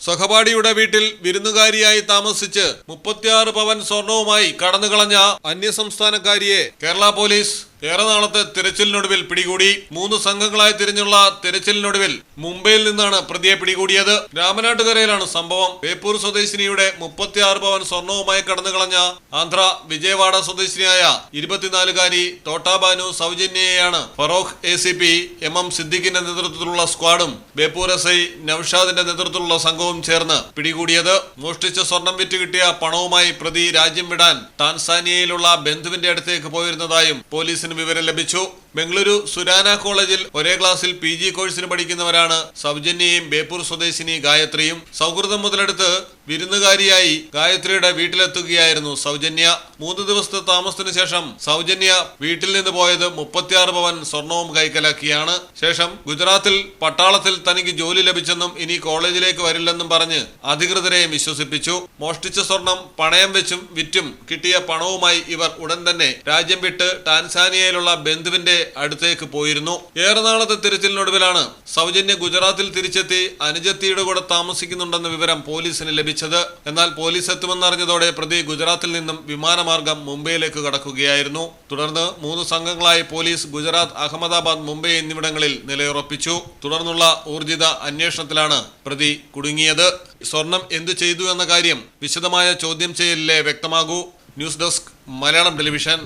സഹപാഠിയുടെ വീട്ടിൽ വിരുന്നുകാരിയായി താമസിച്ച് മുപ്പത്തിയാറ് പവൻ സ്വർണവുമായി കടന്നുകളഞ്ഞ അന്യസംസ്ഥാനക്കാരിയെ കേരള പോലീസ് ഏറെ നാളത്തെ തിരച്ചിലിനൊടുവിൽ പിടികൂടി. മൂന്ന് സംഘങ്ങളായി തിരിഞ്ഞുള്ള തിരച്ചിലിനൊടുവിൽ മുംബൈയിൽ നിന്നാണ് പ്രതിയെ പിടികൂടിയത്. രാമനാട്ടുകരയിലാണ് സംഭവം. ബേപ്പൂർ സ്വദേശിനിയുടെ മുപ്പത്തിയാറ് പവൻ സ്വർണവുമായി കടന്നുകളഞ്ഞ ആന്ധ്ര വിജയവാഡ സ്വദേശിനിയായ ഇരുപത്തിനാലുകാരി തോട്ടാബാനു സൗജന്യയെയാണ് Feroke A C P M M സിദ്ദിഖിന്റെ നേതൃത്വത്തിലുള്ള സ്ക്വാഡും ബേപ്പൂർ എസ് ഐ നൌഷാദിന്റെ നേതൃത്വത്തിലുള്ള സംഘവും ചേർന്ന് പിടികൂടിയത്. മോഷ്ടിച്ച സ്വർണം വിറ്റ് കിട്ടിയ പണവുമായി പ്രതി രാജ്യം വിടാൻ ടാൻസാനിയയിലുള്ള ബന്ധുവിന്റെ അടുത്തേക്ക് പോയിരുന്നതായും പോലീസിന് വിവരം ലഭിച്ചു. ബംഗളൂരു സുരാന കോളേജിൽ ഒരേ ക്ലാസ്സിൽ പി കോഴ്സിന് പഠിക്കുന്നവരാണ് സൗജന്യയും ബേപ്പൂർ സ്വദേശിനി ഗായത്രിയും സൗഹൃദം മുതലെടുത്ത് വിരുന്നുകാരിയായി ഗായത്രിയുടെ വീട്ടിലെത്തുകയായിരുന്നു സൗജന്യ. മൂന്ന് ദിവസത്തെ താമസത്തിന് ശേഷം സൗജന്യ വീട്ടിൽ നിന്ന് പോയത് മുപ്പത്തിയാറ് പവൻ സ്വർണവും കൈക്കലാക്കിയാണ്. ശേഷം ഗുജറാത്തിൽ പട്ടാളത്തിൽ തനിക്ക് ജോലി ലഭിച്ചെന്നും ഇനി കോളേജിലേക്ക് വരില്ലെന്നും പറഞ്ഞ് അധികൃതരെയും വിശ്വസിപ്പിച്ചു. മോഷ്ടിച്ച സ്വർണം പണയം വെച്ചും വിറ്റും കിട്ടിയ പണവുമായി ഇവർ ഉടൻ തന്നെ രാജ്യം വിട്ട് ടാൻസാനിയയിലുള്ള ബന്ധുവിന്റെ അടുത്തേക്ക് പോയിരുന്നു. ഏറെ നാളത്തെ തിരച്ചിലിനൊടുവിലാണ് സൗജന്യ ഗുജറാത്തിൽ തിരിച്ചെത്തി അനുജത്തിയുടെ കൂടെ താമസിക്കുന്നുണ്ടെന്ന വിവരം പോലീസിന് ലഭിച്ചത് എന്നാൽ പോലീസ് എത്തുമെന്നറിഞ്ഞതോടെ പ്രതി ഗുജറാത്തിൽ നിന്നും വിമാനമാർഗം മുംബൈയിലേക്ക് കടക്കുകയായിരുന്നു. തുടർന്ന് മൂന്ന് സംഘങ്ങളായി പോലീസ് ഗുജറാത്ത് അഹമ്മദാബാദ് മുംബൈ എന്നിവിടങ്ങളിൽ നിലയുറപ്പിച്ചു. തുടർന്നുള്ള ഊർജിത അന്വേഷണത്തിലാണ് പ്രതി കുടുങ്ങിയത്. സ്വർണം എന്തു ചെയ്തു എന്ന കാര്യം വിശദമായ ചോദ്യം ചെയ്യലിലെ വ്യക്തമാകൂ. News desk Malayalam television.